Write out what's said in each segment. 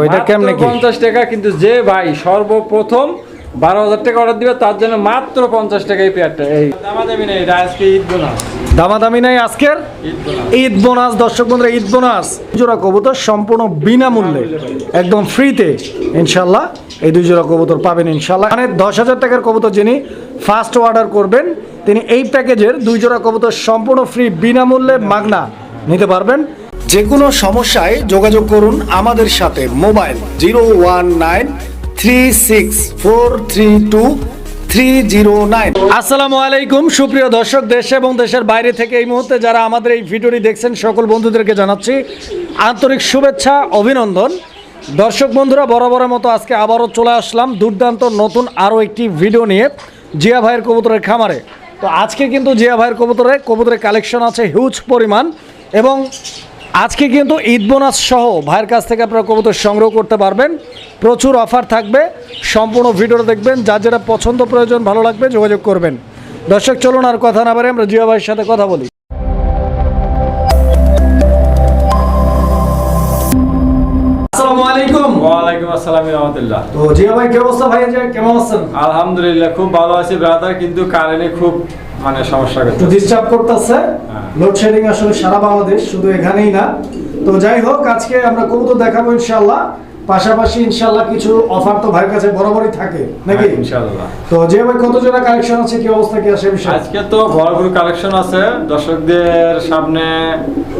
ওইটা কেমনে কি? পঞ্চাশ টাকা কিন্তু যে ভাই সর্বপ্রথম বারো হাজার টাকা অর্ডার দিবে তার জন্য মাত্র পঞ্চাশ টাকা এই পেয়ারটা এই দামাদামি নেই এটা আজকে ঈদ বোনাস। দামাদামি নাই আজকের? ঈদ বোনাস। ঈদ বোনাস দর্শক বন্ধুরা ঈদ বোনাস। জোড়া কবুতর সম্পূর্ণ বিনামূল্যে একদম ফ্রিতে ইনশাল্লাহ। এই দুই জোড়া কবুতর পাবেন ইনশাল্লাহ। মানে দশ হাজার টাকার কবুতর যিনি ফার্স্ট অর্ডার করবেন তিনি এই প্যাকেজের দুই জোড়া কবুতর সম্পূর্ণ ফ্রি বিনামূল্যে মাগনা নিতে পারবেন। যে কোনো সমস্যায় যোগাযোগ করুন আমাদের সাথে mobile zero one nine three six four three two three zero nine. আসসালামু আলাইকুম, সুপ্রিয় দর্শক, দেশ এবং দেশের বাইরে থেকে এই মুহূর্তে যারা আমাদের এই ভিডিওটি দেখছেন, সকল বন্ধুদেরকে জানাচ্ছি আন্তরিক শুভেচ্ছা, অভিনন্দন। দর্শক বন্ধুরা, বরাবরের মতো আজকে আবারও চলে আসলাম দুর্দান্ত নতুন আরও একটি ভিডিও নিয়ে জিয়া ভাইয়ের কবুতরের খামারে। তো আজকে কিন্তু জিয়া ভাইয়ের কবুতরে কবুতরের কালেকশন আছে হিউজ পরিমাণ এবং আজকে কিন্তু ঈদ বোনাস সহ ভাইয়ের কাছ থেকে আপনারা কবুতর সংগ্রহ করতে পারবেন। প্রচুর অফার থাকবে। সম্পূর্ণ ভিডিওটা দেখবেন। যার যেটা পছন্দ প্রয়োজন ভালো লাগবে যোগাযোগ করবেন। দর্শক চলুন আর কথা না পারে আমরা জিয়া ভাইয়ের সাথে কথা বলি। আলহামদুলিল্লাহ খুব ভালো আছি ব্রাদার কিন্তু কারেন্টে খুব মানে সমস্যা করছে ডিস্টার্ব করতেছে। হ্যাঁ। লোডশেডিং আসলে সারা বাংলাদেশ শুধু এখানেই না। তো যাই হোক আজকে আমরা কবুতর দেখাবো ইনশাল্লাহ পাশাপাশি ইনশাল্লাহ কিছু অফার তো ভাইয়ের কাছে বরাবরই থাকে নাকি? হ্যাঁ, ইনশাআল্লাহ। তো যে ভাই কত জোড়া কালেকশন আছে কি অবস্থা কি আসে বিষয়? আজকে তো ভরপুর কালেকশন আছে। দর্শকদের সামনে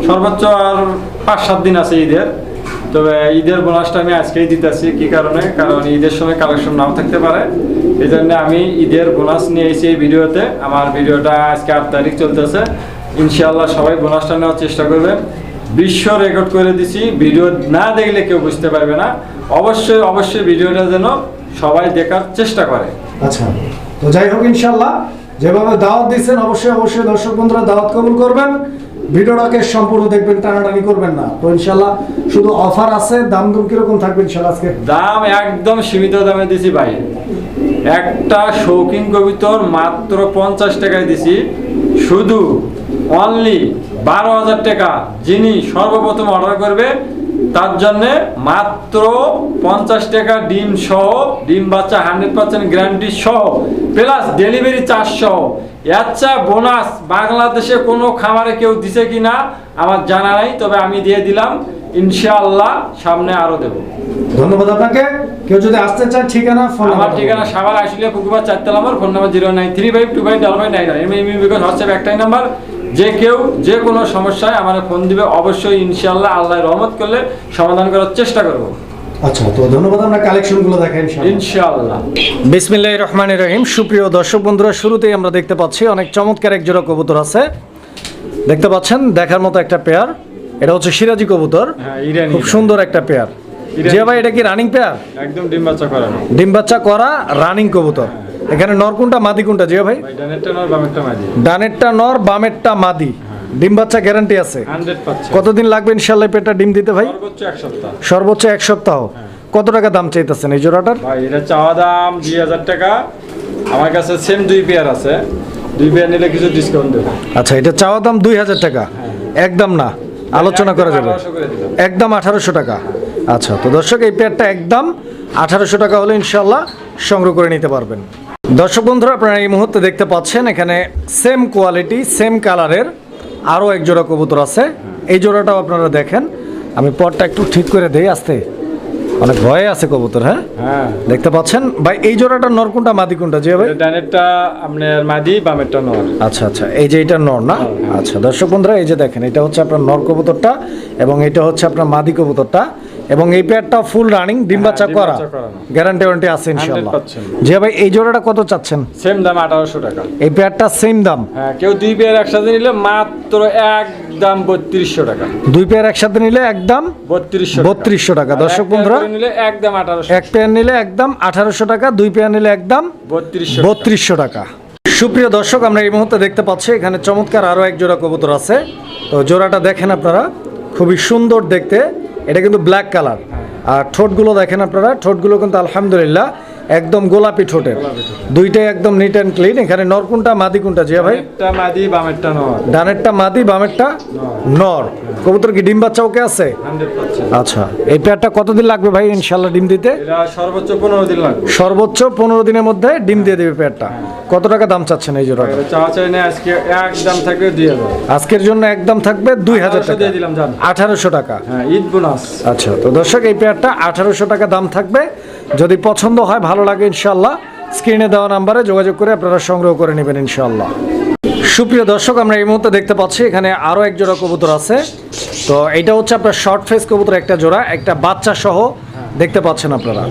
সর্বোচ্চ আর পাঁচ সাত দিন আছে ঈদের। তবে ঈদের বোনাসটা আমি আজকেই দিতেছি। কি কারণে? কারণ ঈদের সময় কালেকশন নাও থাকতে পারে। এই জন্য আমি ঈদের বোনাস নিয়ে এসেছি এই ভিডিওতে। আমার ভিডিওটা আজকে আট তারিখ চলতেছে। ইনশাআল্লাহ সবাই বোনাসটা নেওয়ার চেষ্টা করবেন। বিশ্ব রেকর্ড করে দিছি। ভিডিও না দেখলে কেউ বুঝতে পারবে না। অবশ্যই অবশ্যই ভিডিওটা যেন সবাই দেখার চেষ্টা করে। আচ্ছা। তো যাই হোক ইনশাল্লাহ যেভাবে দাওয়াত দিচ্ছেন অবশ্যই অবশ্যই দর্শক বন্ধুরা দাওয়াত কবুল করবেন। ভিডিওটাকে সম্পূর্ণ দেখবেন, টানাটানি করবেন না। তো ইনশাল্লাহ শুধু অফার আছে, দাম দাম কীরকম থাকবে ইনশাল্লাহ আজকে? দাম একদম সীমিত দামে দিছি ভাই। একটা শৌখিন কবিতর মাত্র পঞ্চাশ টাকায় দিছি। শুধু অনলি বারো হাজার টাকা। যিনি সর্বপ্রথম অর্ডার করবে তার জন্য মাত্র পঞ্চাশ টাকা ডিম সহ ডিম বাচ্চা হান্ড্রেড পার্সেন্ট গ্যারান্টি সহ প্লাস ডেলিভারি চার্জ সহ। আচ্ছা বোনাস বাংলাদেশে কোনো খামারে কেউ দিছে কি না আমার জানা নাই তবে আমি দিয়ে দিলাম। ইনশাআল্লাহ সামনে আরও দেবো। ধন্যবাদ আপনাকে। কেউ যদি আসতে চান ঠিকানা ফোন আমার ঠিকানা সাবার আসলে পুকুরপাড় চারতলা নম্বর phone number zero nine three five two five double five nine M M because WhatsApp একটাই নাম্বার যে কেউ যে কোনো সমস্যায় আমার ফোন দিবে অবশ্যই ইনশাআল্লাহ আল্লাহ রহমত করলে সমাধান করার চেষ্টা করব। আচ্ছা তো ধন্যবাদ আমরা কালেকশনগুলো দেখাই ইনশাআল্লাহ। ইনশাআল্লাহ। বিসমিল্লাহ রহমান রহিম। সুপ্রিয় দর্শক বন্ধুরা শুরুতেই আমরা দেখতে পাচ্ছি অনেক চমৎকার এক জোড়া কবুতর আছে। দেখতে পাচ্ছেন দেখার মতো একটা পেয়ার। এটা হচ্ছে সিরাজি কবুতর। হ্যাঁ খুব সুন্দর একটা পেয়ার। জিয়া ভাই এটা কি রানিং পেয়ার একদম ডিম বাচ্চা করানো ডিম বাচ্চা করা রানিং কবুতর। এখানে নর কোনটা মাদি কোনটা জিয়া ভাই? ডানেরটা নর বামেরটা মাদি। ডিম বাচ্চা গ্যারান্টি আছে। কতদিন লাগবে ইনশাল্লাহ পেটটা ডিম দিতে ভাই? সর্বোচ্চ এক সপ্তাহ। সপ্তাহ। কত টাকা দাম চাইতেছেন এই জোড়াটার? ভাই এটা চাওয়া দাম দুই হাজার টাকা। আমার কাছে সেম দুই পেয়ার আছে। দুই পেয়ার নিলে কিছু ডিসকাউন্ট দেবো। আচ্ছা এটা চাওয়া দাম দুই হাজার টাকা। একদম না। আলোচনা করা যাবে। একদম আঠারোশো টাকা। আচ্ছা তো দর্শক এই পেয়ারটা একদম আঠারোশো টাকা হলে ইনশাল্লাহ সংগ্রহ করে নিতে পারবেন। দর্শক বন্ধুরা আপনারা এই মুহূর্তে দেখতে পাচ্ছেন এখানে সেম কোয়ালিটি সেম কালারের আরও এক জোড়া কবুতর আছে। এই জোড়াটাও আপনারা দেখেন। আমি পরটা একটু ঠিক করে দেই আসতে। অনেক ভয়ে আছে কবুতর হ্যাঁ? হ্যাঁ। দেখতে পাচ্ছেন? ভাই এই জোড়াটা নর কোনটা? মাদি কোনটা? যে ভাই? ডানেরটা আপনার মাদি বামেরটা নর। আচ্ছা আচ্ছা। এই যে এটা নর না? আচ্ছা দর্শক বন্ধুরা এই যে দেখেন এটা হচ্ছে আপনার নর কবুতরটা এবং এটা হচ্ছে আপনার মাদি কবুতরটা। এবং এই পেয়ারটা ফুল রানিং ডিম বাচ্চা ডিম করা। গ্যারান্টি ওয়ারেন্টি আছে ইনশাআল্লাহ 100% যে ভাই এই জোড়াটা কত চাচ্ছেন? সেম দাম আঠারোশো টাকা। এই পেয়ারটা সেম দাম। হ্যাঁ কেউ দুই পেয়ার একসাথে নিলে মাত্র একদম বত্রিশশো টাকা। দুই পেয়ার একসাথে নিলে একদম বত্রিশশো বত্রিশশো টাকা। দর্শক বন্ধুরা নিলে একদম আঠারোশো। এক পেয়ার নিলে একদম আঠারোশো টাকা দুই পেয়ার নিলে একদম বত্রিশশো বত্রিশশো টাকা। সুপ্রিয় দর্শক আমরা এই মুহূর্তে দেখতে পাচ্ছি এখানে চমৎকার আরও এক জোড়া কবুতর আছে। তো জোড়াটা দেখেন আপনারা খুবই সুন্দর দেখতে। এটা কিন্তু ব্ল্যাক কালার আর ঠোঁটগুলো দেখেন আপনারা ঠোঁটগুলো কিন্তু আলহামদুলিল্লাহ একদম গোলাপি ঠোঁটের। দুইটাই একদম নিট অ্যান্ড ক্লিন এখানে নর কোনটা মাদি কোনটা জিয়া ভাই? একটা মাদি বামেরটা নয় ডানেরটা মাদি বামেরটা নর। কবুতর কি ডিম বাচ্চা ওকে আছে? আচ্ছা এই পেয়ারটা কতদিন লাগবে ভাই? ইনশাল্লাহ ডিম দিতে? সর্বোচ্চ পনেরো দিন লাগবে। সর্বোচ্চ পনেরো দিনের মধ্যে ডিম দিয়ে দেবে পেয়ারটা। কত টাকা দাম চাচ্ছেন এই না আজকে একদম থাকবে দুই আজকের জন্য একদম থাকবে দুই হাজার টাকা। আঠারোশো টাকা। হ্যাঁ ঈদ বোনাস। আচ্ছা তো দর্শক এই পেয়ারটা আঠারোশো টাকা দাম থাকবে। যদি পছন্দ হয় ভালো লাগে ইনশাল্লাহ স্ক্রিনে দেওয়া নাম্বারে যোগাযোগ করে আপনারা সংগ্রহ করে নেবেন ইনশাল্লাহ সুপ্রিয় দর্শক আমরা এই মুহূর্তে দেখতে পাচ্ছি এখানে আরও এক জোড়া কবুতর আছে। তো এটা হচ্ছে আপনার শর্ট ফেস কবুতর একটা জোড়া একটা বাচ্চা সহ দেখতে পাচ্ছেন আপনারা।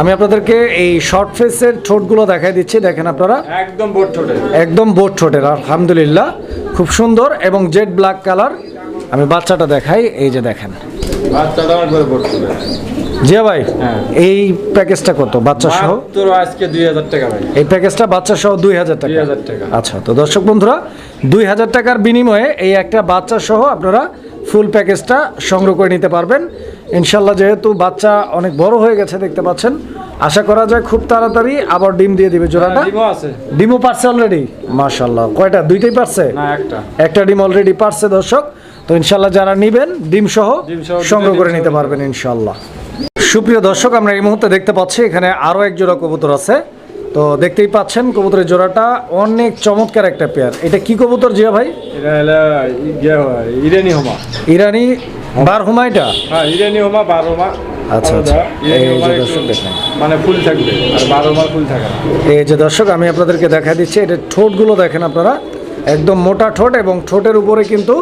আমি আপনাদেরকে এই শর্ট ফেসের ঠোঁটগুলো দেখাই দিচ্ছি দেখেন আপনারা। একদম বোট ঠোঁটের। একদম বোট ঠোঁটের আলহামদুলিল্লাহ। খুব সুন্দর এবং জেড ব্ল্যাক কালার আমি বাচ্চাটা দেখাই এই যে দেখেন। জিয়া ভাই হ্যাঁ। এই প্যাকেজটা কত? বাচ্চা সহ? আজকে দুই হাজার টাকা ভাই। এই প্যাকেজটা বাচ্চা সহ দুই হাজার টাকা। টাকা। আচ্ছা তো দর্শক বন্ধুরা দুই হাজার টাকার বিনিময়ে এই একটা বাচ্চা সহ আপনারা ফুল প্যাকেজটা সংগ্রহ করে নিতে পারবেন। ইনশাল্লাহ যেহেতু বাচ্চা অনেক বড় হয়ে গেছে দেখতে পাচ্ছেন। আশা করা যায় খুব তাড়াতাড়ি আবার ডিম দিয়ে দিবে জোড়াটা। হ্যাঁ, ডিমও পারছে অলরেডি মাশাল্লাহ। কয়টা? দুইটাই পারছে? একটা। একটা ডিম অলরেডি পারছে দর্শক। তো ইনশাল্লাহ যারা নিবেন ডিম সহ ডিম সহ দুটো সংগ্রহ করে নিতে পারবেন ইনশাল্লাহ সুপ্রিয় দর্শক আমরা এই মুহূর্তে দেখতে পাচ্ছি এখানে আরও এক জোড়া কবুতর আছে। তো দেখতেই পাচ্ছেন কবুতরের জোড়াটা অনেক চমৎকার একটা পেয়ার এটা কি কবুতর জিয়া ভাই? এটা ইরানি হোমা। ইরানি বার হুমাইটা হ্যাঁ ইরানি হোমা বার মা আচ্ছা, আচ্ছা। এই যে হোমা দর্শক দেখেন। মানে ফুল থাকবে আর বারো মার ফুল থাকে এই যে দর্শক আমি আপনাদেরকে দেখা দিচ্ছি এটা ঠোঁটগুলো দেখেন আপনারা। একদম মোটা ঠোঁট এবং ঠোঁটের উপরে কিন্তু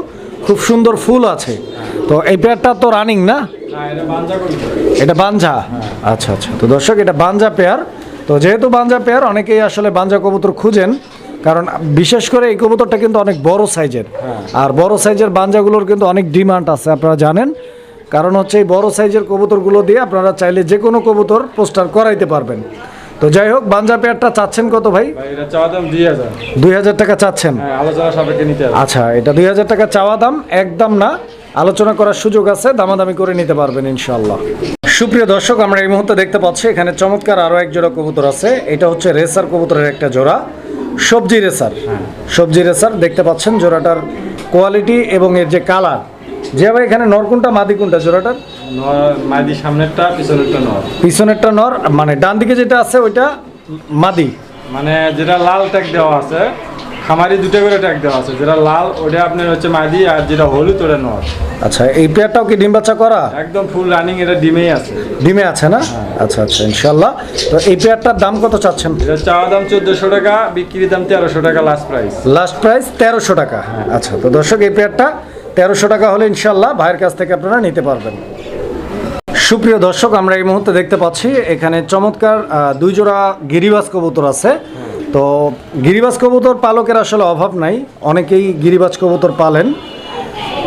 খুব সুন্দর ফুল আছে। তো এই পেয়ারটা তো রানিং না? এটা বাঞ্জা এটা বাঞ্জা? আচ্ছা আচ্ছা। তো দর্শক এটা বাঞ্জা পেয়ার। তো যেহেতু বাঞ্জা পেয়ার অনেকেই আসলে বাঞ্জা কবুতর খুঁজেন। কারণ বিশেষ করে এই কবুতরটা কিন্তু অনেক বড় সাইজের। আর বড় সাইজের বাঞ্জাগুলোর কিন্তু অনেক ডিমান্ড আছে আপনারা জানেন। কারণ হচ্ছে এই বড় সাইজের কবুতরগুলো দিয়ে আপনারা চাইলে যে কোনো কবুতর পোস্টার করাইতে পারবেন। তো যাই হোক বাঞ্জা পেয়ারটা চাচ্ছেন কত ভাই? দুই হাজার। টাকা চাচ্ছেন। হ্যাঁ আচ্ছা এটা দুই হাজার টাকা চাওয়া দাম একদম না। আলোচনা করার সুযোগ আছে দামাদামি করে নিতে পারবেন ইনশাল্লাহ সুপ্রিয় দর্শক আমরা এই মুহূর্তে দেখতে পাচ্ছি এখানে চমৎকার আরও এক জোড়া কবুতর আছে। এটা হচ্ছে রেসার কবুতরের একটা জোড়া সবজি রেসার। সবজি রেসার দেখতে পাচ্ছেন জোড়াটার কোয়ালিটি এবং এর যে কালার। যে ভাই এখানে নর কোনটা মাদি কোনটা জোড়াটার? মাদি সামনেরটা পিছনেরটা নর। পিছনেরটা নর মানে ডান দিকে যেটা আছে ওইটা মাদি। মানে যেটা লাল ট্যাগ দেওয়া আছে খামারি দুটো করে ট্যাগ দেওয়া আছে যেটা লাল ওটা আপনার হচ্ছে মাদি আর যেটা হলুদ ওটা নর। আচ্ছা এই পেয়ারটাও কি ডিম বাচ্চা করা? একদম ফুল রানিং এটা ডিমেই আছে। ডিমে আছে না? আচ্ছা আচ্ছা ইনশাল্লাহ তো এই পেয়ারটার দাম কত চাচ্ছেন? এটা চাওয়া দাম চোদ্দশো টাকা বিক্রি দাম তেরোশো টাকা লাস্ট প্রাইস লাস্ট প্রাইস তেরোশো টাকা। আচ্ছা তো দর্শক এই পেয়ারটা তেরোশো টাকা হলে ইনশাল্লাহ ভাইয়ের কাছ থেকে আপনারা নিতে পারবেন। সুপ্রিয় দর্শক আমরা এই মুহূর্তে দেখতে পাচ্ছি এখানে চমৎকার দুই জোড়া গিরিবাস কবুতর আছে। তো গিরিবাজ কবুতর পালকের আসলে অভাব নাই অনেকেই গিরিবাজ কবুতর পালেন।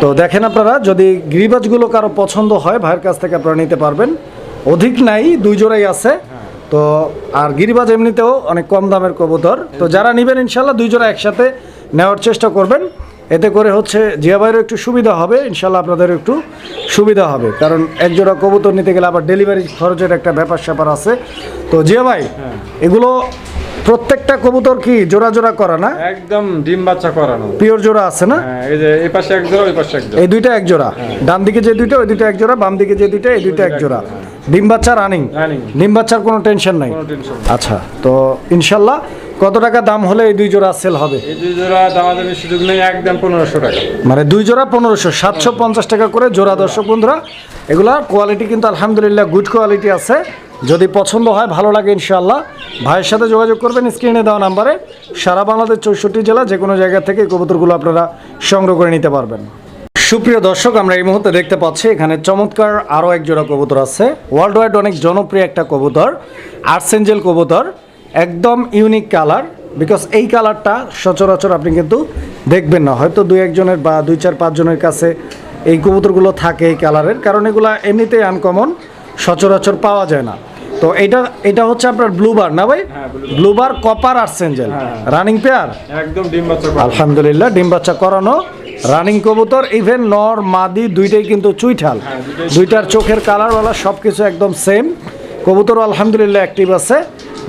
তো দেখেন আপনারা যদি গিরিবাজগুলো কারও পছন্দ হয় ভাইয়ের কাছ থেকে আপনারা নিতে পারবেন। অধিক নাই দুই জোড়াই আছে তো আর গিরিবাজ এমনিতেও অনেক কম দামের কবুতর। তো যারা নেবেন ইনশাল্লাহ দুই জোড়া একসাথে নেওয়ার চেষ্টা করবেন। এতে করে হচ্ছে জিয়া ভাইয়েরও একটু সুবিধা হবে ইনশাল্লাহ আপনাদের একটু সুবিধা হবে। কারণ এক জোড়া কবুতর নিতে গেলে আবার ডেলিভারি খরচের একটা ব্যাপার স্যাপার আছে। তো জিয়া ভাই এগুলো প্রত্যেকটা কবুতর কি জোড়া জোড়া করা না? একদম ডিম বাচ্চা করানো। পিওর জোড়া আছে না? হ্যাঁ এই যে এই পাশে এক জোড়া ওই পাশে এক জোড়া। এই দুইটা এক জোড়া। ডান দিকে যে দুইটা ওই দুইটা এক জোড়া বাম দিকে যে দুইটা এই দুইটা এক জোড়া। ডিম বাচ্চা রানিং। ডিম বাচ্চার কোনো টেনশন নাই। কোনো টেনশন আচ্ছা তো ইনশাল্লাহ কত টাকা দাম হলে এই দুই জোড়া সেল হবে? এই দুই জোড়া দামাদামি সুযোগ নেই একদম পনেরোশো টাকা। মানে দুই জোড়া পনেরোশো সাতশো পঞ্চাশ টাকা করে জোড়া দর্শক বন্ধুরা। এগুলা কোয়ালিটি কিন্তু আলহামদুলিল্লাহ গুড কোয়ালিটি আছে। যদি পছন্দ হয় ভালো লাগে ইনশাল্লাহ ভাইয়ের সাথে যোগাযোগ করবেন স্ক্রিনে দেওয়া নাম্বারে সারা বাংলাদেশ চৌষট্টি জেলা যে কোনো জায়গা থেকে কবুতরগুলো আপনারা সংগ্রহ করে নিতে পারবেন। সুপ্রিয় দর্শক আমরা এই মুহূর্তে দেখতে পাচ্ছি এখানে চমৎকার আরও এক জোড়া কবুতর আছে। ওয়ার্ল্ড ওয়াইড অনেক জনপ্রিয় একটা কবুতর আর্সেঞ্জেল কবুতর। একদম ইউনিক কালার বিকজ এই কালারটা সচরাচর আপনি কিন্তু দেখবেন না। হয়তো দুই একজনের বা দুই চার পাঁচজনের কাছে এই কবুতরগুলো থাকে এই কালারের কারণ এগুলো এমনিতেই আনকমন সচরাচর পাওয়া যায় না। তো এটা এটা হচ্ছে আপনার ব্লুবার না ভাই? ব্লুবার কপার আর সেঞ্জেল রানিং পেয়ার একদম ডিম বাচ্চা আলহামদুলিল্লাহ ডিম বাচ্চা করানো। রানিং কবুতর ইভেন নর মাদি দুইটাই কিন্তু চুইঠাল। হ্যাঁ, দুইটার চোখের কালারওয়ালা সব কিছু একদম সেম কবুতর আলহামদুলিল্লাহ অ্যাক্টিভ আছে।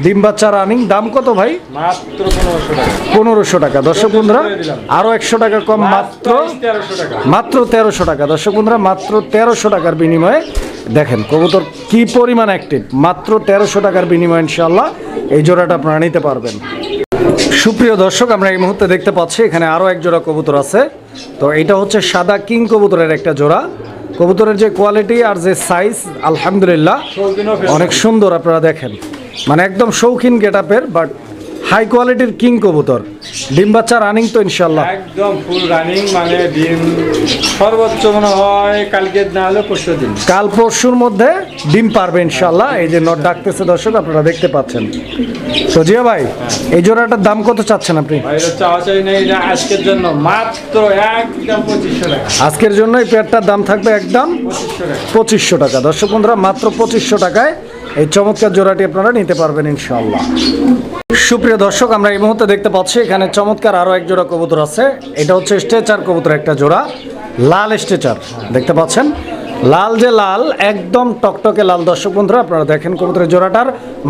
ডিম বাচ্চা রানিং দাম কত ভাই? মাত্র পনেরোশো টাকা। পনেরোশো টাকা। দর্শক বন্ধুরা আরও একশো টাকা কম মাত্র মাত্র তেরোশো টাকা। দর্শক বন্ধুরা মাত্র তেরোশো টাকার বিনিময়ে দেখেন কবুতর কি পরিমাণ অ্যাক্টিভ মাত্র তেরোশো টাকার বিনিময়ে ইনশাল্লাহ এই জোড়াটা আপনারা নিতে পারবেন। সুপ্রিয় দর্শক আমরা এই মুহূর্তে দেখতে পাচ্ছি এখানে আরও এক জোড়া কবুতর আছে। তো এটা হচ্ছে সাদা কিং কবুতরের একটা জোড়া। কবুতরের যে কোয়ালিটি আর যে সাইজ আলহামদুলিল্লাহ অনেক সুন্দর আপনারা দেখেন। মানে একদম শৌখিন গেট আপের বাট হাই কোয়ালিটির কিং কবুতর। ডিম বাচ্চা রানিং তো ইনশাল্লাহ একদম ফুল রানিং মানে ডিম সর্বোচ্চ মনে হয় কালকে না হলে পরশু দিন। কাল পরশুর মধ্যে ডিম পারবে ইনশাল্লাহ এই যে নট ডাকতেছে দর্শক আপনারা দেখতে পাচ্ছেন। তো জিয়া ভাই এই জোড়াটার দাম কত চাচ্ছেন আপনি? ভাই এটা চাওয়া চাই নেই এটা আজকের জন্য মাত্র একদম পঁচিশশো টাকা। আজকের জন্য এই পেয়ারটার দাম থাকবে একদম পঁচিশশো টাকা। দর্শক বন্ধুরা মাত্র পঁচিশশো টাকায় এই চমৎকার জোড়াটি আপনারা নিতে পারবেন ইনশাল্লাহ সুপ্রিয় দর্শক আমরা এই মুহূর্তে দেখতে পাচ্ছি এখানে চমৎকার আরও এক জোড়া কবুতর আছে। এটা হচ্ছে স্ট্রেচার কবুতর একটা জোড়া লাল স্ট্রেচার। দেখতে পাচ্ছেন? লাল যে লাল একদম টকটকে লাল। দর্শক বন্ধুরা আপনারা দেখেন কবুতরের জোড়াটার।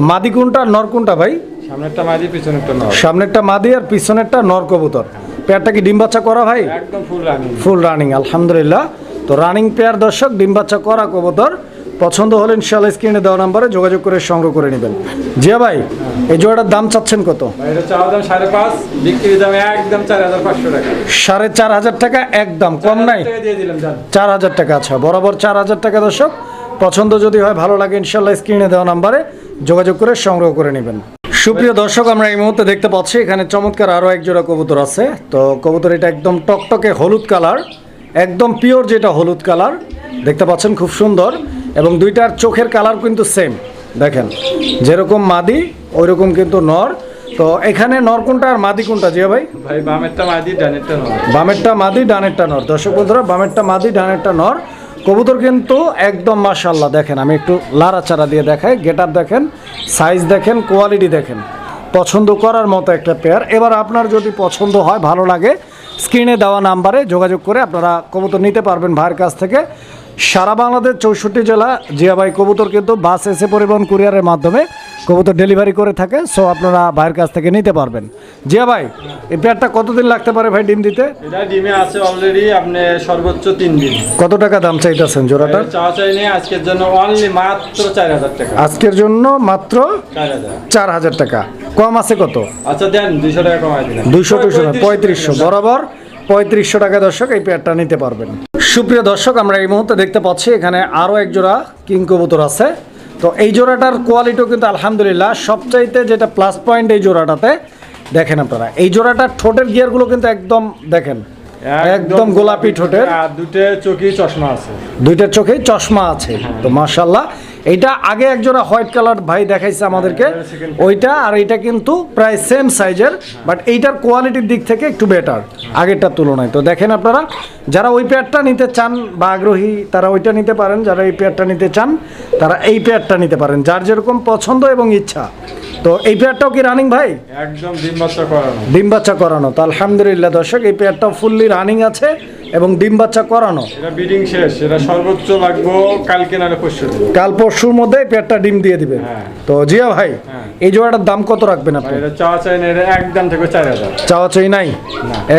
মাদি কোনটা নর কোনটা ভাই? সামনেরটা মাঝি পিছনেরটা নয় সামনেরটা মাদি আর পিছনেরটা নর কবুতর। পেয়ারটা কি ডিম বাচ্চা করা ভাই? একদম ফুল রানিং ফুল রানিং আলহামদুলিল্লাহ। তো রানিং পেয়ার দর্শক ডিম বাচ্চা করা কবুতর। পছন্দ হলে ইনশাল্লাহ স্ক্রিনে দেওয়া নাম্বারে যোগাযোগ করে সংগ্রহ করে নেবেন। জিয়া ভাই এই জোড়াটার দাম চাচ্ছেন কত? সাড়ে চার হাজার টাকা। একদম কম নাই? চার হাজার টাকা আচ্ছা বরাবর চার হাজার টাকা দর্শক। পছন্দ যদি হয় ভালো লাগে ইনশাল্লাহ স্ক্রিনে দেওয়া নাম্বারে যোগাযোগ করে সংগ্রহ করে নেবেন। সুপ্রিয় দর্শক আমরা এই মুহূর্তে দেখতে পাচ্ছি এখানে চমৎকার আরও এক জোড়া কবুতর আছে। তো কবুতর এটা একদম টকটকে হলুদ কালার একদম পিওর যেটা হলুদ কালার দেখতে পাচ্ছেন খুব সুন্দর। এবং দুইটার চোখের কালার কিন্তু সেম দেখেন যেরকম মাদি ওইরকম কিন্তু নর। তো এখানে নর কোনটা আর মাদি কোনটা জিয়া ভাই? ভাই বামেরটা মাঝি ডানেরটা নয় বামেরটা মাদি ডানেরটা নর। দর্শক বন্ধুরা বামেরটা মাদি ডানেরটা নর। কবুতর কিন্তু একদম মাশাল্লাহ দেখেন আমি একটু লাড়াচাড়া দিয়ে দেখাই। গেট আপ দেখেন সাইজ দেখেন কোয়ালিটি দেখেন। পছন্দ করার মতো একটা পেয়ার এবার আপনার যদি পছন্দ হয় ভালো লাগে স্ক্রিনে দেওয়া নাম্বারে যোগাযোগ করে আপনারা কবুতর নিতে পারবেন ভাইয়ের কাছ থেকে। সারা বাংলাদেশ চৌষট্টি জেলা জিয়াবাই কবুতর কিন্তু বাস এসে পরিবহন কুরিয়ারের মাধ্যমে কবুতর ডেলিভারি করে থাকে সো আপনারা ভাইয়ের কাছ থেকে নিতে পারবেন। জিয়া ভাই এই পেয়ারটা কতদিন লাগতে পারে ভাই ডিম দিতে? এটা ডিমে আছে অলরেডি আপনি সর্বোচ্চ তিন দিন। কত টাকা দাম চাইতেছেন চাই নেই আজকের জন্য অনলি মাত্র চার হাজার টাকা। আজকের জন্য মাত্র চার হাজার। টাকা। কম আছে কত? আচ্ছা দেন দুইশো টাকা কমাই দিলাম। দুইশো টুশো পঁয়ত্রিশশো বরাবর পঁয়ত্রিশশো টাকা দর্শক এই পেয়ারটা নিতে পারবেন। সুপ্রিয় দর্শক আমরা এই মুহূর্তে দেখতে পাচ্ছি এখানে আরও এক জোড়া কিং কবুতর আছে। তো এই জোড়াটার কোয়ালিটিও কিন্তু আলহামদুলিল্লাহ। সবচাইতে যেটা প্লাস পয়েন্ট এই জোড়াটাতে দেখেন আপনারা এই জোড়াটার ঠোঁটের গিয়ারগুলো কিন্তু একদম দেখেন একদম গোলাপি ঠোঁটের। আর দুটো চোখে চশমা আছে। দুইটার চোখেই চশমা আছে তো মার্শাল্লাহ এইটা আগে একজোড়া হোয়াইট কালার ভাই দেখাইছে আমাদেরকে। ওইটা আর এইটা কিন্তু প্রায় সেম সাইজের বাট এইটার কোয়ালিটির দিক থেকে একটু বেটার আগেরটার তুলনায়। তো দেখেন আপনারা যারা ওই পেয়ারটা নিতে চান বা আগ্রহী তারা ওইটা নিতে পারেন। যারা এই পেয়ারটা নিতে চান তারা এই পেয়ারটা নিতে পারেন যার যেরকম পছন্দ এবং ইচ্ছা। তো এই পেয়ারটাও কি রানিং ভাই? একদম ডিম বাচ্চা করানো। ডিম বাচ্চা করানো। তো আলহামদুলিল্লাহ দর্শক এই পেয়ারটাও ফুললি রানিং আছে এবং ডিম বাচ্চা করানো। এটা শেষ। এটা সর্বোচ্চ লাগবো কালকে নাহলে পরশু কাল পরশুর মধ্যে পেয়ারটা ডিম দিয়ে দিবে। হ্যাঁ। তো জিয়া ভাই হ্যাঁ। এই জোড়াটার দাম কত রাখবেন আপনি? এটা চাওয়া চাই না এটা একদম থেকে চার হাজার। চাওয়া চাই নাই?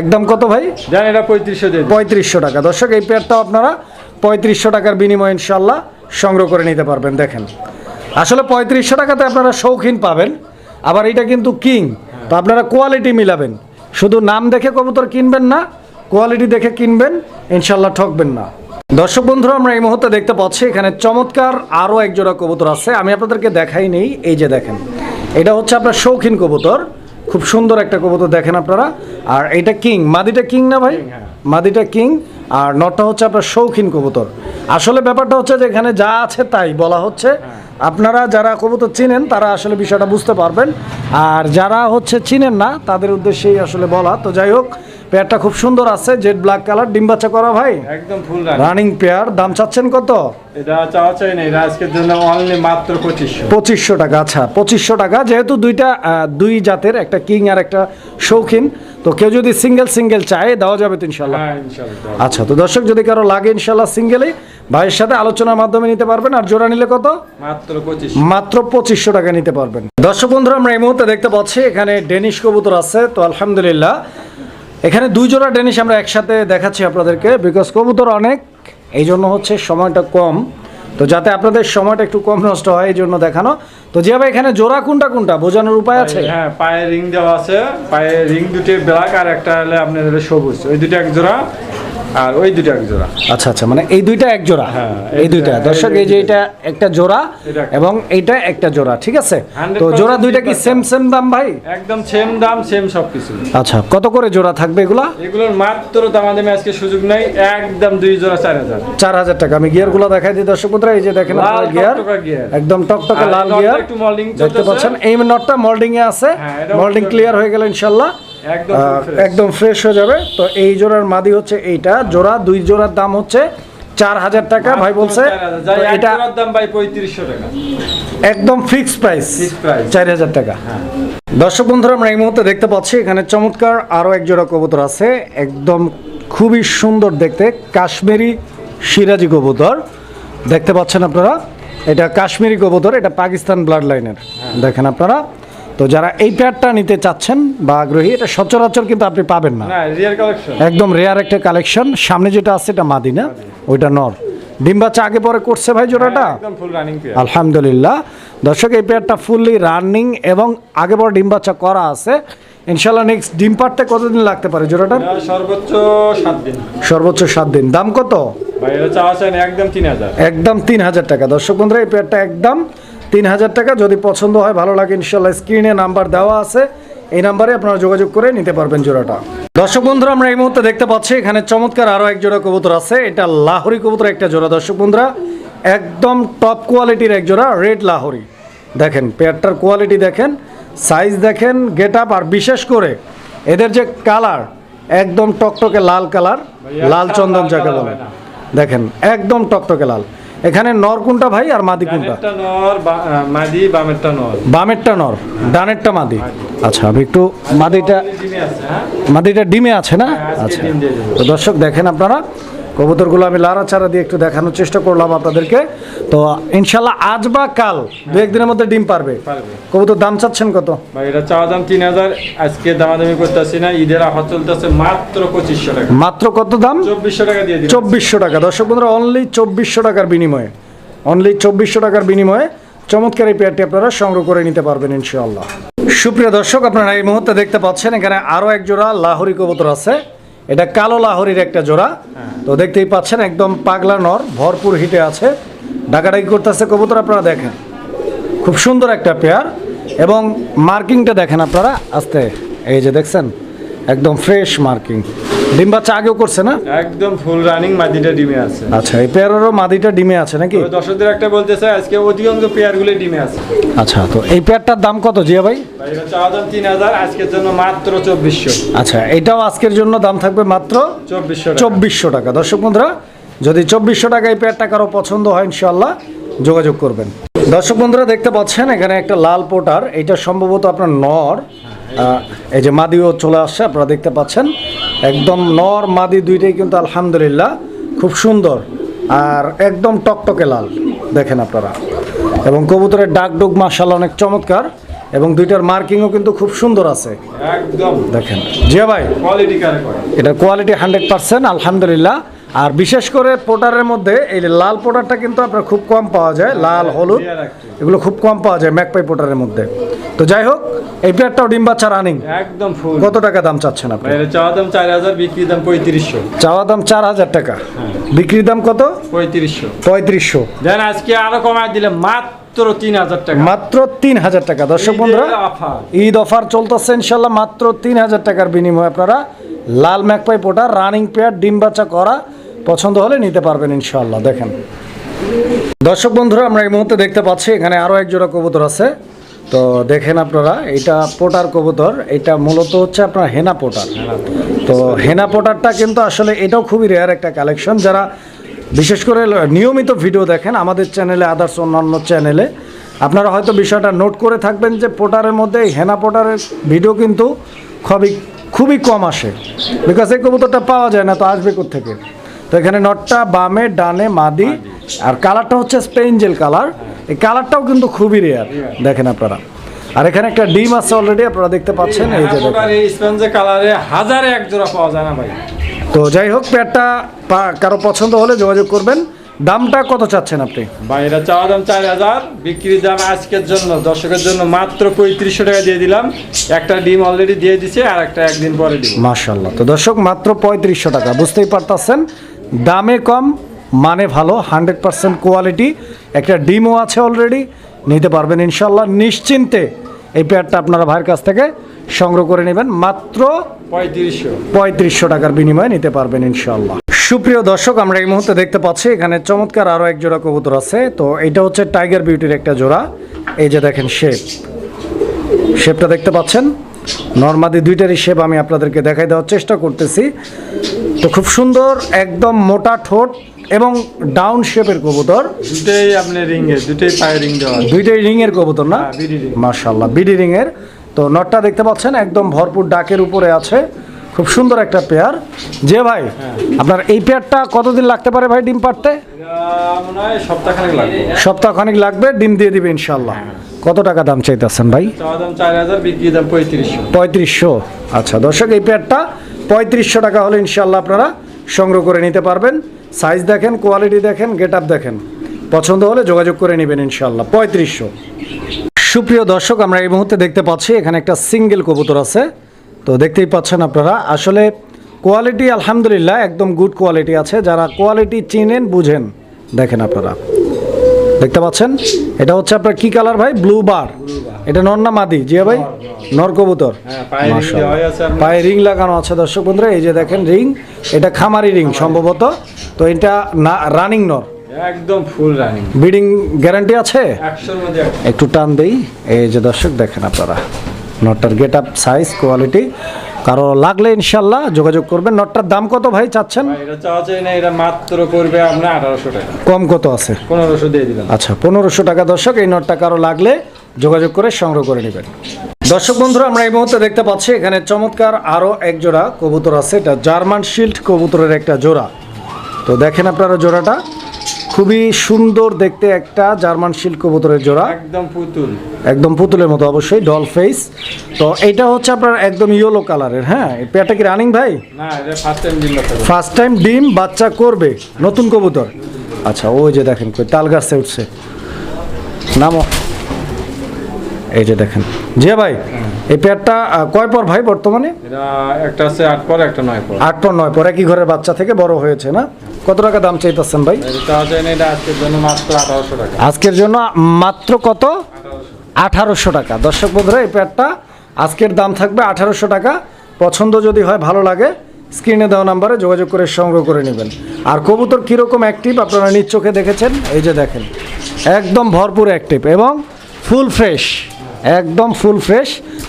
একদম কত ভাই? দেন এটা পঁয়ত্রিশশো দিন। পঁয়ত্রিশশো টাকা। দর্শক, এই পেয়ারটাও আপনারা পঁয়ত্রিশশো টাকার বিনিময়ে ইনশাল্লাহ সংগ্রহ করে নিতে পারবেন। দেখেন, আসলে পঁয়ত্রিশশো টাকাতে আপনারা শৌখিন পাবেন, আবার এটা কিন্তু কিং। তো আপনারা কোয়ালিটি মিলাবেন। শুধু নাম দেখে কবুতর কিনবেন না কোয়ালিটি দেখে কিনবেন ইনশাল্লাহ ঠকবেন না। দর্শক বন্ধুরা, আমরা এই মুহূর্তে দেখতে পাচ্ছি, এখানে চমৎকার আরও একজোড়া কবুতর আছে। আমি আপনাদেরকে দেখাই নেই, এই যে দেখেন, এটা হচ্ছে আপনার শৌখিন কবুতর। খুব সুন্দর একটা কবুতর দেখেন আপনারা। আর এটা কিং, মাদিটা কিং না ভাই? হ্যাঁ। মাদিটা কিং আর নটটা হচ্ছে আপনার শৌখিন কবুতর। আসলে ব্যাপারটা হচ্ছে যে এখানে যা আছে তাই বলা হচ্ছে। আপনারা যারা কবুতর চিনেন তারা আসলে বিষয়টা বুঝতে পারবেন। আর যারা হচ্ছে চিনেন না তাদের উদ্দেশ্যেই আসলে বলা। তো যাই হোক পেয়ারটা খুব সুন্দর আছে জেড ব্ল্যাক কালার ডিম বাচ্চা করা ভাই। একদম ফুল রানিং পেয়ার দাম চাচ্ছেন কত? এটা চাওয়া চাই না এটা আজকের জন্য অনলি মাত্র পঁচিশশো। পঁচিশশো টাকা আচ্ছা পঁচিশশো টাকা। যেহেতু দুইটা দুই জাতের একটা কিং আর একটা শৌখিন। তো কেউ যদি সিঙ্গেল সিঙ্গেল চায় দেওয়া যাবে তো ইনশাল্লাহ হ্যাঁ আচ্ছা তো দর্শক যদি কারও লাগে ইনশাল্লাহ সিঙ্গেলই ভাইয়ের সাথে আলোচনার মাধ্যমে নিতে পারবেন আর জোড়া নিলে কত? মাত্র মাত্র পঁচিশশো টাকা নিতে পারবেন। দর্শক বন্ধুরা আমরা এই মুহূর্তে দেখতে পাচ্ছি এখানে ডেনিশ কবুতর আছে তো আলহামদুলিল্লাহ। এখানে দুই জোড়া ডেনিশ আমরা একসাথে দেখাচ্ছি আপনাদেরকে বিকজ কবুতর অনেক এই জন্য হচ্ছে সময়টা কম। তো যাতে আপনাদের সময়টা একটু কম নষ্ট হয় এই জন্য দেখানো। তো যে ভাই, এখানে জোড়া কোনটা কোনটা? বোঝানোর উপায় আছে? হ্যাঁ পায়ে রিং দেওয়া আছে। পায়ে রিং দুটি ব্ল্যাক আর একটা হলে আপনাদের সবুজ। ওই দুটো এক জোড়া। আর ওই দুটো এক জোড়া। আচ্ছা আচ্ছা মানে এই দুইটা এক জোড়া? হ্যাঁ, এই দুইটা। দুইটা, দর্শক এই যে এটা একটা জোড়া এবং এইটা একটা জোড়া ঠিক আছে? তো জোড়া দুইটা কি। সেম সেম দাম ভাই? একদম সেম দাম সেম সবকিছু। আচ্ছা কত করে জোড়া থাকবে এগুলা? এগুলোর মাত্র দামাদামি আজকে সুযোগ নেই একদম দুই জোড়া চার হাজার। চার হাজার টাকা। আমি গিয়ারগুলো দেখাই দিই দর্শক বন্ধুরা এই যে দেখেন লাল গিয়ার একদম টকটকে লাল গিয়ার দেখতে পাচ্ছেন এই নটটা মোল্ডিং এ আছে। হ্যাঁ, এটা মোল্ডিং ক্লিয়ার হয়ে গেল ইনশাল্লাহ। একদম ফ্রেশ হয়ে যাবে। তো এই জোড়ার মাদি হচ্ছে এইটা। জোড়া দুই জোড়ার দাম হচ্ছে চার হাজার টাকা ভাই বলছে। 4,000 যাই তো এক এটা দাম ভাই পঁয়ত্রিশশো টাকা। একদম ফিক্স প্রাইস চার হাজার টাকা। দর্শক বন্ধুরা আমরা এই মুহূর্তে দেখতে পাচ্ছি এখানে চমৎকার আরও এক জোড়া কবুতর আছে। একদম খুবই সুন্দর দেখতে। কাশ্মীরি সিরাজি কবুতর। দেখতে পাচ্ছেন আপনারা? এটা কাশ্মীরি কবুতর এটা পাকিস্তান ব্লাড লাইনের দেখেন আপনারা? তো যারা এই প্যাডটা নিতে চাচ্ছেন বা আগ্রহী এটা সচরাচর কিন্তু আপনি পাবেন না। একদম রেয়ার একটা কালেকশন সামনে যেটা আছে এটা মাদিনা ওইটা নর। ডিম বাচ্চা আগে পরে করছে ভাই জোড়াটা? পেয়ার আলহামদুলিল্লাহ। দর্শক এই পেয়ারটা ফুললি রানিং এবং আগে বড় ডিম বাচ্চা করা আছে। ইনশাল্লাহ নেক্সট ডিম পারতে কতদিন লাগতে পারে জোড়াটা? সর্বোচ্চ সাত দিন। সর্বোচ্চ সাত দিন। দাম কত? একদম তিন হাজার। একদম তিন হাজার টাকা। দর্শক বন্ধুরা এই পেয়ারটা একদম তিন হাজার টাকা। যদি পছন্দ হয় ভালো লাগে ইনশাল্লাহ স্ক্রিনে নাম্বার দেওয়া আছে। এই নাম্বারে আপনারা যোগাযোগ করে নিতে পারবেন জোড়াটা। দর্শক বন্ধুরা আমরা এই মুহূর্তে দেখতে পাচ্ছি এখানে চমৎকার আরও এক জোড়া কবুতর আছে। এটা লাহোরি কবুতর একটা জোড়া। দর্শক বন্ধুরা একদম টপ কোয়ালিটির এক জোড়া রেড লাহোরি। দেখেন পেয়ারটার কোয়ালিটি দেখেন সাইজ দেখেন গেট আপ আর বিশেষ করে এদের যে কালার একদম টকটকে লাল কালার লাল চন্দন যাকে বলে। দেখেন একদম টকটকে লাল। এখানে নর কোনটা ভাই আর মাদি কোনটা? নর মাদি বামেরটা নর। বামেরটা নর ডানেরটা মাদি। আচ্ছা আমি একটু মাদিটা ডিমে আছে, হ্যাঁ? মাদিটা ডিমে আছে না? হ্যাঁ, আচ্ছা। তো দর্শক দেখেন আপনারা কবুতরগুলো আমি লাড়াচাড়া দিয়ে একটু দেখানোর চেষ্টা করলাম আপনাদেরকে। তো ইনশাল্লাহ আজ বা কাল দু একদিনের মধ্যে ডিম পারবে। কবুতর দাম চাচ্ছেন কত? ভাই এটা চাওয়া দাম তিন হাজার আজকে দামাদামি করতেছি না ঈদের অফার চলতেছে মাত্র পঁচিশশো টাকা। মাত্র কত দাম? চব্বিশশো টাকা দিয়ে চব্বিশশো টাকা। দর্শক বন্ধুরা অনলি চব্বিশশো টাকার বিনিময়ে অনলি চব্বিশশো টাকার বিনিময়ে চমৎকার এই পেয়ারটি আপনারা সংগ্রহ করে নিতে পারবেন ইনশাআল্লাহ। সুপ্রিয় দর্শক আপনারা এই মুহূর্তে দেখতে পাচ্ছেন এখানে আরও এক জোড়া লাহোরি কবুতর আছে। এটা কালো লাহরির একটা জোড়া। তো দেখতেই পাচ্ছেন একদম পাগলা নর ভরপুর হিটে আছে। ডাকাডাকি করতেছে কবুতর আপনারা দেখেন। খুব সুন্দর একটা পেয়ার। এবং মার্কিংটা দেখেন আপনারা আস্তে এই যে দেখছেন একদম ফ্রেশ মার্কিং। ডিম বাচ্চা আগেও করছে না? একদম ফুল রানিং মাদিটা ডিমে আছে। আচ্ছা এই পেয়ারেরও মাদিটা ডিমে আছে নাকি? দর্শকদের একটা বলতে চাই আজকে অধিকাংশ পেয়ারগুলো ডিমে আছে। আচ্ছা তো এই পেয়ারটার দাম কত জিয়া ভাই? চাওয়া দাম তিন হাজার আজকের জন্য মাত্র চব্বিশশো। আচ্ছা এটাও আজকের জন্য দাম থাকবে মাত্র চব্বিশশো চব্বিশশো টাকা। দর্শক বন্ধুরা যদি চব্বিশশো টাকা এই পেয়ারটা কারও পছন্দ হয় ইনশাল্লাহ যোগাযোগ করবেন। দর্শক বন্ধুরা দেখতে পাচ্ছেন এখানে একটা লাল পোটার এটা সম্ভবত আপনার নর। এই যে মাদিও চলে আসছে আপনারা দেখতে পাচ্ছেন। একদম নর মাদি দুইটাই কিন্তু আলহামদুলিল্লাহ খুব সুন্দর আর একদম টকটকে লাল দেখেন আপনারা। এবং কবুতরের ডাক ডুক মাসাল অনেক চমৎকার এবং দুইটার মার্কিংও কিন্তু খুব সুন্দর আছে। একদম। দেখেন। জিয়া ভাই এটা কোয়ালিটি হান্ড্রেড পার্সেন্ট আলহামদুলিল্লাহ। আর বিশেষ করে পোটারের মধ্যে এই লাল পোটারটা কিন্তু আপনার খুব কম পাওয়া যায় লাল হলুদ এগুলো খুব কম পাওয়া যায় ম্যাকপাই পোটারের মধ্যে। তো যাই হোক এই পেয়ারটাও ডিম বাচ্চা রানিং। একদম ফুল কত টাকা দাম চাচ্ছেন আপনি? চাওয়া দাম চার হাজার বিক্রি দাম পঁয়ত্রিশশো। চাওয়া দাম চার হাজার টাকা। বিক্রির দাম কত? পঁয়ত্রিশশো। পঁয়ত্রিশশো। দেন আজকে আরও কমায় দিলে মাত্র তিন হাজার টাকা। মাত্র তিন হাজার টাকা। দর্শক বন্ধুরা। ঈদ অফার চলতেছে ইনশাল্লাহ মাত্র তিন হাজার টাকার বিনিময়ে আপনারা লাল ম্যাকপাই পোটা, রানিং পেয়ার, ডিম বাচ্চা করা পছন্দ হলে নিতে পারবেন ইনশাল্লাহ দেখেন। দর্শক বন্ধুরা, আমরা এই মুহূর্তে দেখতে পাচ্ছি, এখানে আরও এক জোড়া কবুতর আছে। তো দেখেন আপনারা, এটা পোটার কবুতর, এটা মূলত হচ্ছে আপনার হেনা পোটার। তো হেনা পোটারটা কিন্তু আসলে এটাও খুবই রেয়ার একটা কালেকশন যারা বিশেষ করে নিয়মিত ভিডিও দেখেন, আমাদের চ্যানেলে আদার্স অন্যান্য চ্যানেলে আপনারা হয়তো বিষয়টা নোট করে থাকবেন যে পোটারের মধ্যে হেনা পোটারের ভিডিও কিন্তু খুবই খুবই কম আসে। বিকজ এই কবুতরটা পাওয়া যায় না তো আসবে থেকে তো এখানে নটটা বামে ডানে মাদি আর কালারটা হচ্ছে স্পেঞ্জেল কালার এই কালারটাও কিন্তু খুবই রেয়ার দেখেন আপনারা। আর এখানে একটা ডিম আছে অলরেডি আপনারা দেখতে পাচ্ছেন এই যে স্পঞ্জে কালারে হাজারে এক জোড়া পাওয়া যায় না ভাই। তো যাই হোক পেয়ারটা পা- কারও পছন্দ হলে যোগাযোগ করবেন। দামটা কত চাচ্ছেন আপনি? বাইরে চাওয়া দাম চার হাজার বিক্রির দাম আজকের জন্য দর্শকের জন্য মাত্র পঁয়ত্রিশশো টাকা দিয়ে দিলাম। একটা ডিম অলরেডি দিয়ে দিছে আর একটা একদিন পরে দিব। মাশাল্লাহ তো দর্শক মাত্র পঁয়ত্রিশশো টাকা। বুঝতেই পারতাছেন দামে কম মানে ভালো হান্ড্রেড পার্সেন্ট কোয়ালিটি। একটা ডিমও আছে অলরেডি নিতে পারবেন ইনশাল্লাহ নিশ্চিন্তে এই পেয়ারটা আপনারা ভাইয়ের কাছ থেকে সংগ্রহ করে নেবেন। মাত্র পঁয়ত্রিশশো। পঁয়ত্রিশশো টাকার বিনিময়ে নিতে পারবেন ইনশাল্লাহ সুপ্রিয় দর্শক আমরা এই মুহূর্তে দেখতে পাচ্ছি এখানে চমৎকার আরও এক জোড়া কবুতর আছে। তো এটা হচ্ছে টাইগার বিউটির একটা জোড়া। এই যে দেখেন শেপ শেপটা দেখতে পাচ্ছেন। নর্মাদি দুইটারই শেপ আমি আপনাদেরকে দেখাই দেওয়ার চেষ্টা করতেছি। তো খুব সুন্দর একদম মোটা ঠোঁট এবং ডাউন শেপের কবুতর। দুটোই আপনি রিং এর দুটোই পায়ে রিং দেওয়া দুইটাই রিং এর কবুতর না? হ্যাঁ। মাশাল্লাহ বিডি রিং। এর তো নটটা দেখতে পাচ্ছেন একদম ভরপুর ডাকের উপরে আছে। খুব সুন্দর একটা পেয়ার। যে ভাই আপনার এই পেয়ারটা কতদিন লাগতে পারে ভাই ডিম পাড়তে? সপ্তাহখানেক লাগবে। সপ্তাহ খানিক লাগবে ডিম দিয়ে দিবে ইনশাল্লাহ কত টাকা দাম চাইতেছেন ভাই? পঁয়ত্রিশশো। আচ্ছা দর্শক এই পেয়ারটা পঁয়ত্রিশশো টাকা হলে ইনশাল্লাহ আপনারা সংগ্রহ করে নিতে পারবেন। সাইজ দেখেন কোয়ালিটি দেখেন গেট আপ দেখেন। পছন্দ হলে যোগাযোগ করে নেবেন ইনশাল্লাহ পঁয়ত্রিশশো। সুপ্রিয় দর্শক আমরা এই মুহূর্তে দেখতে পাচ্ছি এখানে একটা সিঙ্গেল কবুতর আছে। তো দেখতেই পাচ্ছেন আপনারা। আসলে কোয়ালিটি আলহামদুলিল্লাহ একদম গুড কোয়ালিটি আছে। যারা কোয়ালিটি চিনেন বুঝেন। দেখেন আপনারা। দেখতে পাচ্ছেন? এটা হচ্ছে আপনার কি কালার ভাই? ব্লু বার এটা নর না মাদি? জিয়া ভাই? নর কবুতর। হ্যাঁ, পায়ে রিং লাগানো আছে দর্শক বন্ধুরা। এই যে দেখেন রিং এটা খামারি রিং সম্ভবত। তো এটা না রানিং নর। একদম ফুল রানিং ব্রিডিং গ্যারান্টি আছে। একটু টান দেই। এই যে দর্শক দেখেন আপনারা। নটটার গেট আপ সাইজ কোয়ালিটি কারও লাগলে ইনশাল্লাহ যোগাযোগ করবেন। নটটার দাম কত ভাই চাচ্ছেন? ভাই, এটা চাওয়া না এটা মাত্র আপনার আঠারোশো টাকা। কম কত আছে? পনেরোশো দিয়ে দিলাম। আচ্ছা পনেরোশো টাকা দর্শক এই নটটা কারও লাগলে যোগাযোগ করে সংগ্রহ করে নেবেন। দর্শক বন্ধুরা আমরা এই মুহূর্তে দেখতে পাচ্ছি এখানে চমৎকার আরও এক জোড়া কবুতর আছে। এটা জার্মান শিল্ড কবুতরের একটা জোড়া। তো দেখেন আপনারা জোড়াটা। খুবই সুন্দর দেখতে একটা জার্মান শিল্ড কবুতরের জোড়া। একদম পুতুল। একদম পুতুলের মতো অবশ্যই ডল ফেস তো এইটা হচ্ছে আপনার একদম ইয়েলো কালারের হ্যাঁ? এই পেয়ারটা কি রানিং ভাই? না এটা ফার্স্ট টাইম করো। ফার্স্ট টাইম ডিম বাচ্চা করবে নতুন কবুতর। আচ্ছা ওই যে দেখেন কই তাল গাছে উঠছে। নামো। এই যে দেখেন। জি ভাই এই পেয়ারটা কয় পর ভাই বর্তমানে? একটা আছে আট পর একটা নয় পর। আট পর নয় পর। একই ঘরের বাচ্চা থেকে বড় হয়েছে না? কত টাকা দাম চাইতেছেন ভাই? আজকের জন্য মাত্র আঠারোশো টাকা। আজকের জন্য মাত্র কত? আঠারোশো আঠারোশো টাকা। দর্শক বন্ধুরা এই প্যাডটা আজকের দাম থাকবে আঠারোশো টাকা। পছন্দ যদি হয় ভালো লাগে স্ক্রিনে দেওয়া নাম্বারে যোগাযোগ করে সংগ্রহ করে নেবেন। আর কবুতর কীরকম অ্যাক্টিভ আপনারা নিজ চোখে দেখেছেন? এই যে দেখেন একদম ভরপুর অ্যাক্টিভ এবং ফুল ফ্রেশ একদম ফুল ফ্রেশ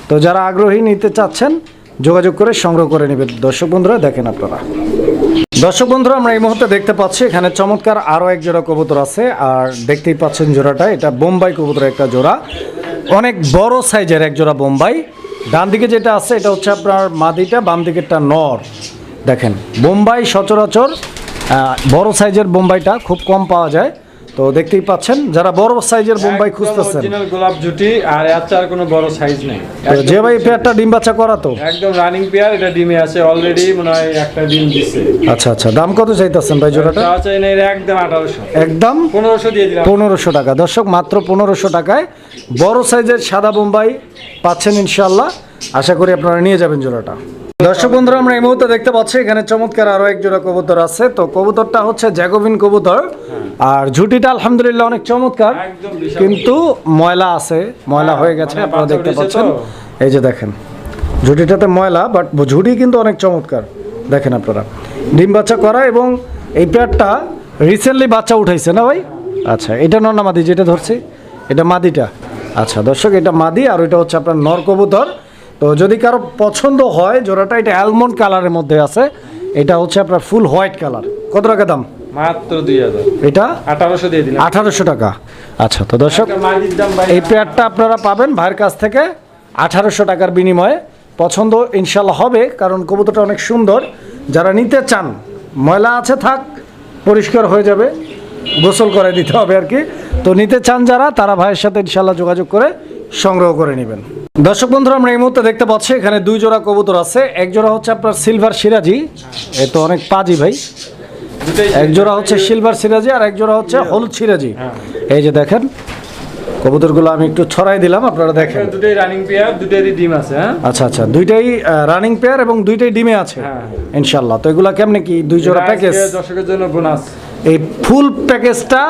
তো যারা আগ্রহী নিতে চাচ্ছেন যোগাযোগ করে সংগ্রহ করে নেবেন। দর্শক বন্ধুরা দেখেন আপনারা। দর্শক বন্ধুরা, আমরা এই মুহূর্তে দেখতে পাচ্ছি, এখানে চমৎকার আরও এক জোড়া কবুতর আছে, আর দেখতেই পাচ্ছেন জোড়াটা, এটা বোম্বাই কবুতরের একটা জোড়া। অনেক বড় সাইজের এক জোড়া বোম্বাই। ডান দিকে যেটা আছে, এটা হচ্ছে আপনার মাদিটা, বাম দিকেরটা নর। দেখেন, বোম্বাই সচরাচর বড় সাইজের বোম্বাইটা খুব কম পাওয়া যায়। তো দেখতেই পাচ্ছেন যারা বড় সাইজের বোম্বাই খুঁজতেছেন। অরিজিনাল গোলাপ জুটি আর এর কোনো বড় সাইজ নেই। যে ভাই পেয়ারটা ডিম বাচ্চা করা তো? একদম রানিং পেয়ার এটা ডিমে আছে অলরেডি মনে হয় একটা ডিম দিচ্ছে আচ্ছা আচ্ছা দাম কত চাইতেছেন ভাই জোড়াটা? চাওয়া চাই না একদম আঠারোশো। একদম? পনেরোশো দিয়ে দিলাম। পনেরোশো টাকা। দর্শক মাত্র পনেরোশো টাকায় বড় সাইজের সাদা বোম্বাই পাচ্ছেন ইনশাআল্লাহ। আশা করি আপনারা নিয়ে যাবেন জোড়াটা। দর্শক বন্ধুরা আমরা এই মুহূর্তে দেখতে পাচ্ছি এখানে চমৎকার আরও এক জোড়া কবুতর আছে। তো কবুতরটা হচ্ছে জ্যাকোবিন কবুতর। আর ঝুটিটা আলহামদুলিল্লাহ অনেক চমৎকার। কিন্তু ময়লা আছে ময়লা হয়ে গেছে মানে আপনারা দেখতে পাচ্ছেন। এই যে দেখেন ঝুটিটাতে ময়লা বাট ঝুটি কিন্তু অনেক চমৎকার। দেখেন আপনারা ডিম বাচ্চা করা এবং এই পেয়ারটা রিসেন্টলি বাচ্চা উঠাইছে না ভাই? আচ্ছা এটা নর না মাদি যেটা ধরছি এটা মাদিটা। আচ্ছা দর্শক এটা মাদি আর ওইটা হচ্ছে আপনার নর কবুতর। তো যদি কারও পছন্দ হয় জোড়াটা এটা অ্যালমন্ড কালারের মধ্যে আছে। এটা হচ্ছে আপনার ফুল হোয়াইট কালার কত টাকা দাম? মাত্র দুই হাজার। এটা? আঠারোশো দিয়ে দিলাম। আঠারোশো টাকা। আচ্ছা তো দর্শক এই পেয়ারটা আপনারা পাবেন ভাইয়ের কাছ থেকে আঠারোশো টাকার বিনিময়ে। পছন্দ ইনশাল্লাহ হবে কারণ কবুতরটা অনেক সুন্দর। যারা নিতে চান ময়লা আছে থাক পরিষ্কার হয়ে যাবে গোসল করে দিতে হবে আর কি। তো নিতে চান যারা তারা ভাইয়ের সাথে ইনশাল্লাহ যোগাযোগ করে সংগ্রহ করে নেবেন। দর্শক বন্ধুরা আমরা এই মুহূর্তে দেখতে পাচ্ছি এখানে দুই জোড়া কবুতর আছে। এক জোড়া হচ্ছে আপনার সিলভার সিরাজি এ তো অনেক পাজি ভাই। এক জোড়া হচ্ছে সিলভার সিরাজি আর এক জোড়া হচ্ছে হলুদ সিরাজি। এই যে দেখেন কবুতরগুলো আমি একটু ছড়াই দিলাম আপনারা দেখেন। দুটোই রানিং পেয়ার দুটোরই ডিম আছে হ্যাঁ? আচ্ছা আচ্ছা দুইটাই রানিং পেয়ার এবং দুইটাই ডিমে আছে। হ্যাঁ। ইনশাল্লাহ তো এগুলা কেমনে কি দুই জোড়া প্যাকেজ দর্শকের জন্য বোনাস এই ফুল প্যাকেজটা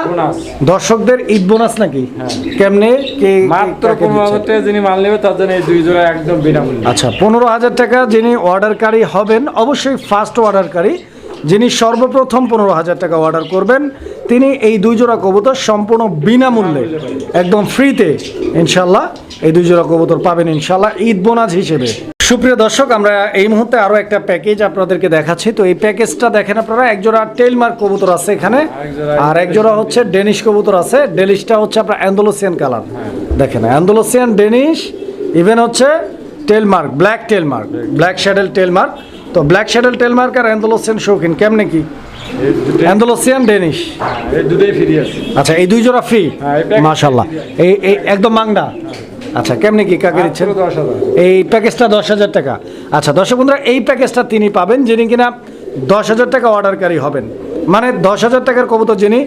দর্শকদের ঈদ বোনাস নাকি? হ্যাঁ। কেমনে কে মাত্র পনেরো হাজার টাকা যিনি মাল নেবে তার জন্য এই দুই জোড়া একদম বিনামূল্যে। আচ্ছা পনেরো হাজার টাকা যিনি অর্ডারকারী হবেন অবশ্যই ফার্স্ট অর্ডারকারী যিনি সর্বপ্রথম পনেরো হাজার টাকা অর্ডার করবেন তিনি এই দুই জোড়া কবুতর সম্পূর্ণ বিনামূল্যে একদম ফ্রিতে ইনশাল্লাহ এই দুই জোড়া কবুতর পাবেন ইনশাল্লাহ ঈদ বোনাস হিসেবে। সুপ্রিয় দর্শক আমরা এই মুহূর্তে আরও একটা প্যাকেজ আপনাদেরকে দেখাচ্ছি। তো এই প্যাকেজটা দেখেন আপনারা একজোড়া টেলমার্ক কবুতর আছে এখানে আর একজোড়া হচ্ছে ডেনিশ কবুতর আছে। ডেনিশটা হচ্ছে আপনার অ্যান্ডোলোসিয়ান কালার দেখেন অ্যান্ডোলোসিয়ান ডেনিশ ইভেন হচ্ছে টেলমার্ক ব্ল্যাক টেলমার্ক ব্ল্যাক শ্যাডেল টেলমার্ক তো ব্ল্যাক শ্যাডেল টেলমার্ক আর অ্যান্ডোলোসিয়ান শৌখিন কেমনে কি? অ্যান্ডোলোসিয়ান ডেনিশ এই দুটোই ফ্রি আছে। আচ্ছা এই দুই জোড়া ফ্রি হ্যাঁ, মাশাল্লাহ এই একদম মাংডা। আচ্ছা কেমনি কি কাকে দিচ্ছেন এই প্যাকেজটা দশ হাজার টাকা। আচ্ছা দর্শক বন্ধুরা এই প্যাকেজটা তিনি পাবেন যিনি কিনা দশ হাজার টাকা অর্ডারকারী হবেন। মানে দশ হাজার টাকার কবুতর যিনি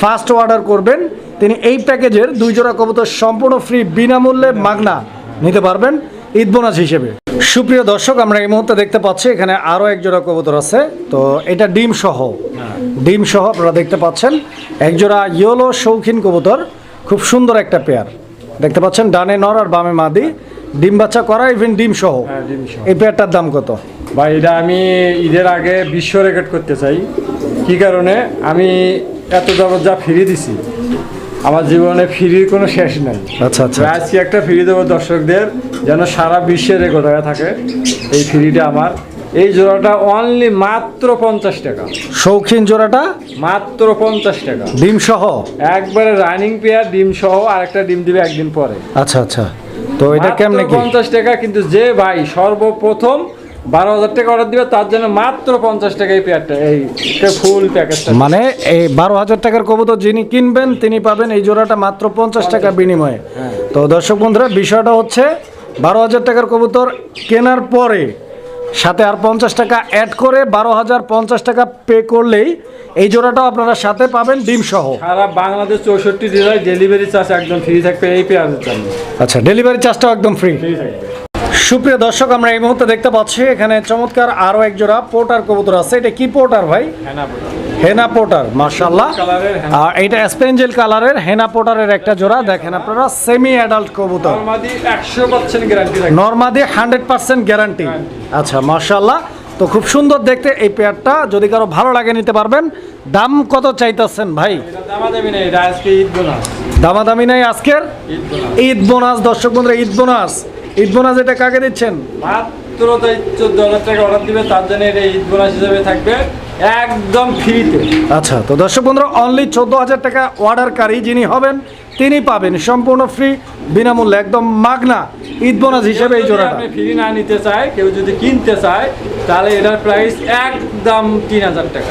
ফার্স্ট অর্ডার করবেন তিনি এই প্যাকেজের দুই জোড়া কবুতর সম্পূর্ণ ফ্রি বিনামূল্যে মাগনা নিতে পারবেন ঈদ বোনাস হিসেবে। সুপ্রিয় দর্শক আমরা এই মুহূর্তে দেখতে পাচ্ছি এখানে আরও এক জোড়া কবুতর আছে। তো এটা ডিম সহ ডিম সহ আপনারা দেখতে পাচ্ছেন এক জোড়া ইয়েলো শৌখিন কবুতর খুব সুন্দর একটা পেয়ার দেখতে পাচ্ছেন ডানে নর আর বামে মাদি। ডিম বাচ্চা করা ইভেন ডিম সহ। হ্যাঁ, ডিম সহ। এই পেয়ারটার দাম কত? ভাই এটা আমি ঈদের আগে বিশ্ব রেকর্ড করতে চাই। কি কারণে? আমি এত যাবত যা ফিরে দিছি আমার জীবনে ফ্রির কোনো শেষ নাই। আচ্ছা আচ্ছা। আজকে একটা ফ্রি দেবো দর্শকদের যেন সারা বিশ্বে রেকর্ড হয়ে থাকে। এই ফ্রিটা আমার। এই জোড়াটা অনলি মাত্র পঞ্চাশ টাকা। শৌখিন জোড়াটা? মাত্র পঞ্চাশ টাকা। ডিম সহ একবারে রানিং পেয়ার ডিম সহ আর একটা ডিম দিবে একদিন পরে। আচ্ছা আচ্ছা। তো এটা কেমনে কি? পঞ্চাশ টাকা কিন্তু যে ভাই সর্বপ্রথম বারো হাজার টাকা অর্ডার দিবে তার জন্য মাত্র পঞ্চাশ টাকা এই পেয়ারটা এই ফুল প্যাকেজটা মানে এই বারো হাজার টাকার কবুতর যিনি কিনবেন তিনি পাবেন এই জোড়াটা মাত্র পঞ্চাশ টাকা। বিনিময়ে। হ্যাঁ। তো দর্শক বন্ধুরা বিষয়টা হচ্ছে বারো হাজার টাকার কবুতর কেনার পরে সাথে আর পঞ্চাশ টাকা অ্যাড করে বারো হাজার পঞ্চাশ টাকা পে করলেই এই জোড়াটাও আপনারা সাথে পাবেন ডিম সহ। সারা বাংলাদেশ চৌষট্টি জেলায় ডেলিভারি চার্জ একদম ফ্রি থাকবে এই পেঁয়াজের জন্য। আচ্ছা ডেলিভারি চার্জটাও একদম ফ্রি সুপ্রিয় দর্শক আমরা এই মুহূর্তে দেখতে পাচ্ছি এখানে চমৎকার আরও এক জোড়া পোর্টার কবুতর আছে। এটা কি পোর্টার ভাই? হ্যাঁ। হেনা পোর্টার মার্শাল্লাহ। আর এটা স্পেঞ্জেল কালারের হেনা পোর্টারের একটা জোড়া। দেখেন আপনারা সেমি অ্যাডাল্ট কবুতর। নর্মাদি হান্ড্রেড পার্সেন্ট গ্যারান্টি আচ্ছা মার্শাল্লাহ তো খুব সুন্দর দেখতে এই পেয়ারটা যদি কারও ভালো লাগে নিতে পারবেন। দাম কত চাইতেছেন ভাই? দামাদামি নাই আজকের? ঈদ বোনাস। দর্শক বন্ধুরা ঈদ বোনাস। ঈদ বোনাস এটা কাকে দিচ্ছেন? মাত্র চোদ্দ হাজার টাকা অর্ডার দিবে তার জন্য এটা ঈদ বোনাস হিসেবে থাকবে। একদম ফ্রিতে। আচ্ছা তো দর্শক বন্ধুরা অনলি চোদ্দ হাজার টাকা অর্ডারকারী যিনি হবেন তিনি পাবেন সম্পূর্ণ ফ্রি বিনামূল্যে একদম মাগনা ঈদ বোনাস হিসেবে এই জোড়াটা। আপনি ফ্রি না নিতে চায় কেউ যদি কিনতে চায় তাহলে এটার প্রাইস একদম তিন হাজার টাকা।